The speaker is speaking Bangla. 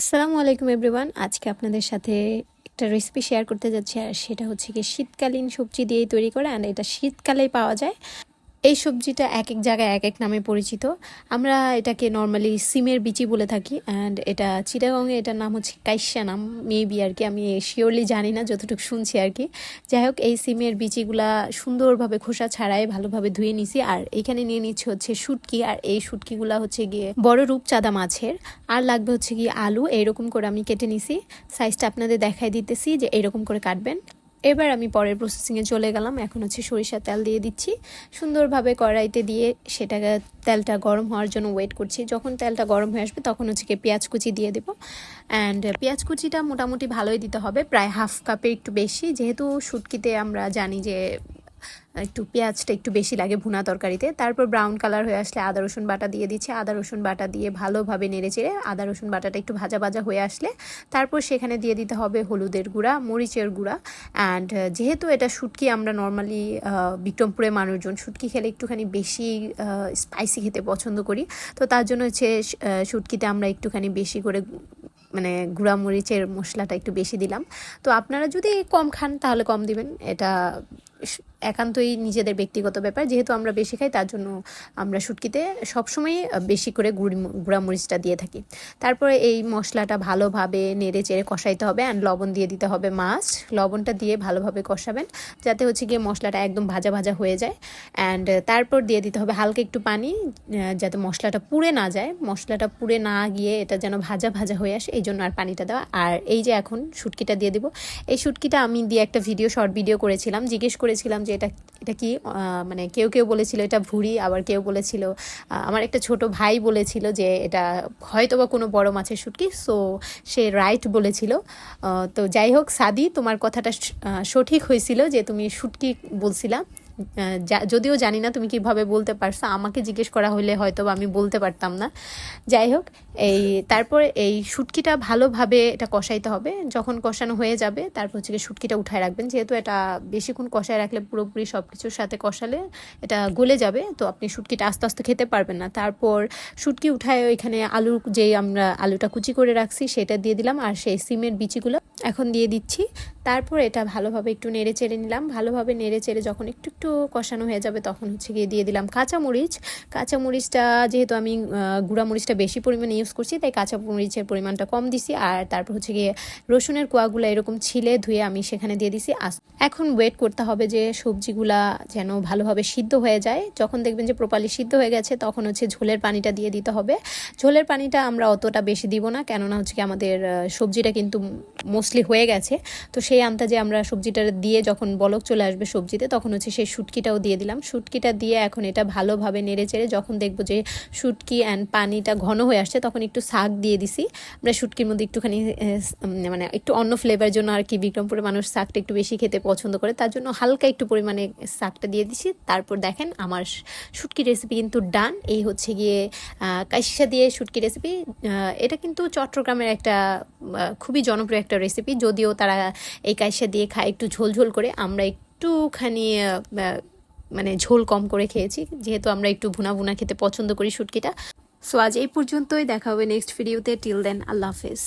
আসসালামু আলাইকুম এভরিওয়ান। আজকে আপনাদের সাথে একটা রেসিপি শেয়ার করতে যাচ্ছি, আর সেটা হচ্ছে কি শীতকালীন সবজি দিয়েই তৈরি করে, আর এটা শীতকালেই পাওয়া যায়। এই সবজিটা এক এক জায়গায় এক এক নামে পরিচিত। আমরা এটাকে নর্মালি সিমের বিচি বলে থাকি অ্যান্ড এটা চিটাগংয়ে এটার নাম হচ্ছে কাইসা নাম। মেবি আর কি, আমি শিওরলি জানি না, যতটুকু শুনছি আর কি। যাই হোক, এই সিমের বিচিগুলা সুন্দরভাবে খোসা ছাড়াই ভালোভাবে ধুয়ে নিছি আর এখানে নিয়ে নিচ্ছে হচ্ছে শুটকি আর এই শুটকিগুলা হচ্ছে গিয়ে বড় রূপচাঁদা মাছের। আর লাগবে হচ্ছে গিয়ে আলু এইরকম করে আমি কেটে নিছি। সাইজটা আপনাদের দেখাই দিতেছি যে এরকম করে কাটবেন। এবার আমি পরের প্রসেসিংয়ে চলে গেলাম। এখন হচ্ছে সরিষা তেল দিয়ে দিচ্ছি। সুন্দরভাবে কড়াইতে দিয়ে সেটা তেলটা গরম হওয়ার জন্য ওয়েট করছি। যখন তেলটা গরম হয়ে আসবে তখন হচ্ছে পেঁয়াজ কুচি দিয়ে দেবো। অ্যান্ড পেঁয়াজ কুচিটা মোটামুটি ভালোই দিতে হবে। প্রায় হাফ কাপে একটু বেশি। যেহেতু শুটকিতে আমরা জানি যে একটু পেঁয়াজটা একটু বেশি লাগে ভুনা তরকারিতে। তারপর ব্রাউন কালার হয়ে আসলে আদা, রসুন বাটা দিয়ে দিচ্ছে। আদা, রসুন বাটা দিয়ে ভালোভাবে নেড়ে চেড়ে আদা, রসুন বাটাটা একটু ভাজা ভাজা হয়ে আসলে তারপর সেখানে দিয়ে দিতে হবে হলুদের গুঁড়া, মরিচের গুঁড়া। অ্যান্ড যেহেতু এটা শুটকি, আমরা নর্মালি বিক্রমপুরে মানুষজন, শুটকি খেলে একটুখানি বেশি স্পাইসি খেতে পছন্দ করি। তো তার জন্য হচ্ছে শুটকিতে আমরা একটুখানি বেশি করে মানে গুঁড়া মরিচের মশলাটা একটু বেশি দিলাম। তো আপনারা যদি কম খান তাহলে কম দিবেন। এটা একান্তই নিজেদের ব্যক্তিগত ব্যাপার। যেহেতু আমরা বেশি খাই, তার জন্য আমরা শুটকিতে সবসময় বেশি করে গুড়ি, গুঁড়ামরিচটা দিয়ে থাকি। তারপরে এই মশলাটা ভালোভাবে নেড়ে চেড়ে কষাইতে হবে অ্যান্ড লবণ দিয়ে দিতে হবে মাছ। লবণটা দিয়ে ভালোভাবে কষাবেন, যাতে হচ্ছে গিয়ে মশলাটা একদম ভাজা ভাজা হয়ে যায়। অ্যান্ড তারপর দিয়ে দিতে হবে হালকা একটু পানি যাতে মশলাটা পুড়ে না যায়। মশলাটা পুড়ে না গিয়ে এটা যেন ভাজা ভাজা হয়ে আসে, এই জন্য আর পানিটা দেওয়া। আর এই যে এখন শুটকিটা দিয়ে দিব। এই শুটকিটা আমি দিয়ে একটা ভিডিও, শর্ট ভিডিও করেছিলাম। জিজ্ঞেস করেছিলাম যে এটা এটা কি মানে কেউ কেউ বলেছিল এটা ভুড়ি, আবার কেউ বলেছিল আমার একটা ছোট ভাই বলেছিল যে এটা হয়তো বা কোনো বড় মাছের শুটকি সো সে রাইট বলেছিল। তো যাই হোক, সাদি, তোমার কথাটা সঠিক হয়েছিল যে তুমি শুটকি বলছিলা। যদিও জানি না তুমি কীভাবে বলতে পারছ, আমাকে জিজ্ঞেস করা হলে হয়তো আমি বলতে পারতাম না। যাই হোক, এই তারপরে এই শুটকিটা ভালোভাবে এটা কষাইতে হবে। যখন কষানো হয়ে যাবে, তারপর হচ্ছে শুটকিটা উঠায় রাখবেন। যেহেতু এটা বেশিক্ষণ কষায় রাখলে পুরোপুরি সব কিছুর সাথে কষালে এটা গলে যাবে, তো আপনি শুটকিটা আস্তে আস্তে খেতে পারবেন না। তারপর শুটকি উঠায় ওইখানে আলু যেই আমরা আলুটা কুচি করে রাখছি, সেটা দিয়ে দিলাম। আর সেই সিমের বিচিগুলো এখন দিয়ে দিচ্ছি। তারপর এটা ভালোভাবে একটু নেড়ে চেড়ে নিলাম। ভালোভাবে নেড়ে চেড়ে যখন একটু একটু কষানো হয়ে যাবে তখন হচ্ছে গিয়ে দিয়ে দিলাম কাঁচামরিচ। কাঁচামরিচটা যেহেতু আমি গুঁড়ামরিচটা বেশি পরিমাণে ইউজ করছি, তাই কাঁচামরিচের পরিমাণটা কম দিছি। আর তারপর হচ্ছে গিয়ে রসুনের কোয়াগুলো এরকম ছিলে ধুয়ে আমি সেখানে দিয়ে দিছি। এখন ওয়েট করতে হবে যে সবজিগুলা যেন ভালোভাবে সিদ্ধ হয়ে যায়। যখন দেখবেন যে প্রপারলি সিদ্ধ হয়ে গেছে, তখন হচ্ছে ঝোলের পানিটা দিয়ে দিতে হবে। ঝোলের পানিটা আমরা অতটা বেশি দিব না, কেননা হচ্ছে কি আমাদের সবজিটা কিন্তু মোস্টলি হয়ে গেছে। তো সেই আন্দাজে আমরা সবজিটা দিয়ে যখন বলক চলে আসবে সবজিতে, তখন হচ্ছে সেই শুটকিটাও দিয়ে দিলাম। শুটকিটা দিয়ে এখন এটা ভালোভাবে নেড়ে চেড়ে যখন দেখব যে শুটকি অ্যান্ড পানিটা ঘন হয়ে আসছে, তখন একটু শাক দিয়ে দিছি। আমরা শুটকির মধ্যে একটুখানি মানে একটু অন্য ফ্লেভার জন্য আর কি বিক্রমপুরে মানুষ শাকটা একটু বেশি খেতে পছন্দ করে, তার জন্য হালকা একটু পরিমাণে শাকটা দিয়ে দিছি। তারপর দেখেন আমার শুটকি রেসিপি কিন্তু ডান এই হচ্ছে গিয়ে কাইসা দিয়ে শুটকি রেসিপি এটা কিন্তু চট্টগ্রামের একটা খুবই জনপ্রিয় একটা রেসিপি যদিও তারা এই কাইসা দিয়ে খায় একটু ঝোল ঝোল করে, আমরা একটুখানি মানে ঝোল কম করে খেয়েছি, যেহেতু আমরা একটু ভুনা ভুনা খেতে পছন্দ করি শুটকিটা। সো আজ এই পর্যন্তই, দেখা হবে নেক্সট ভিডিওতে টিল দেন আল্লাহ হাফেজ।